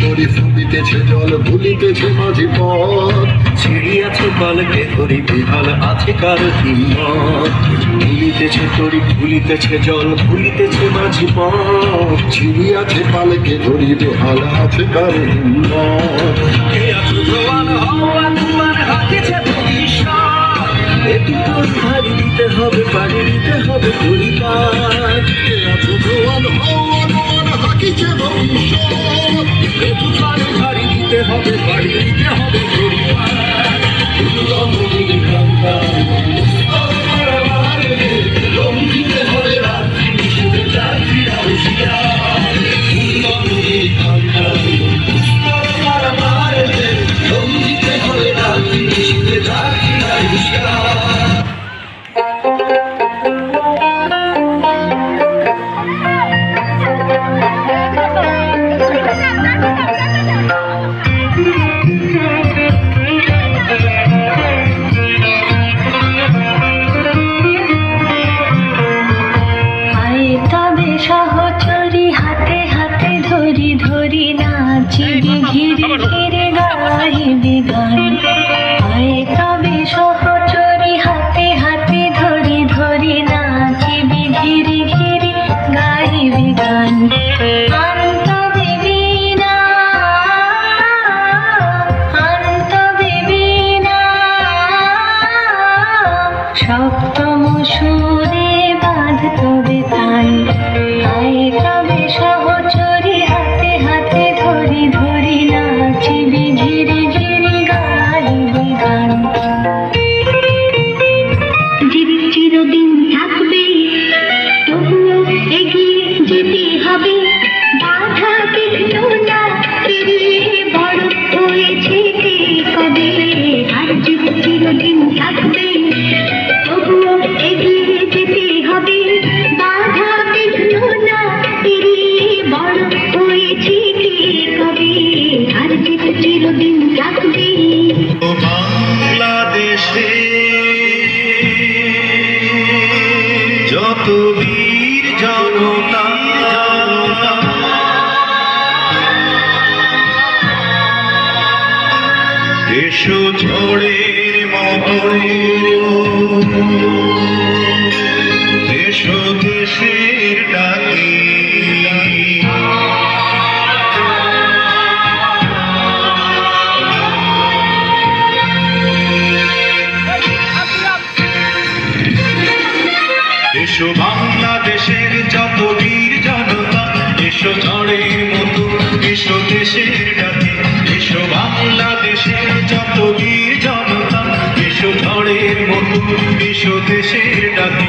অন্তরে ফুটিতেছে জল, ভুলিতেছে মাঝে পথ। ছিড়িয়াছে বল ভেতরি বিহাল আছে কার হিম্মত ভুলিতেছে তরি, ভুলিতেছে জল, ভুলিতেছে মাঝে পথ। ছিড়িয়াছে পাল ভেতরি বিহাল আছে কার হিম্মত কে আছো জোয়ান হওয়া তোমার ভারি দিতে হবে পারি দিতে হবে পরিবার। কে আছো জোয়ান ভবিষ্যৎ এ পূজার গাড়ি দিতে হবে বাড়ি দিতে হবে পরিবার যেতে হবে। বাধা বিঘ্ন না পেরিয়ে বড় হয়েছে কবে? ঝড়ে বিশ্ব দেশের ডাকে।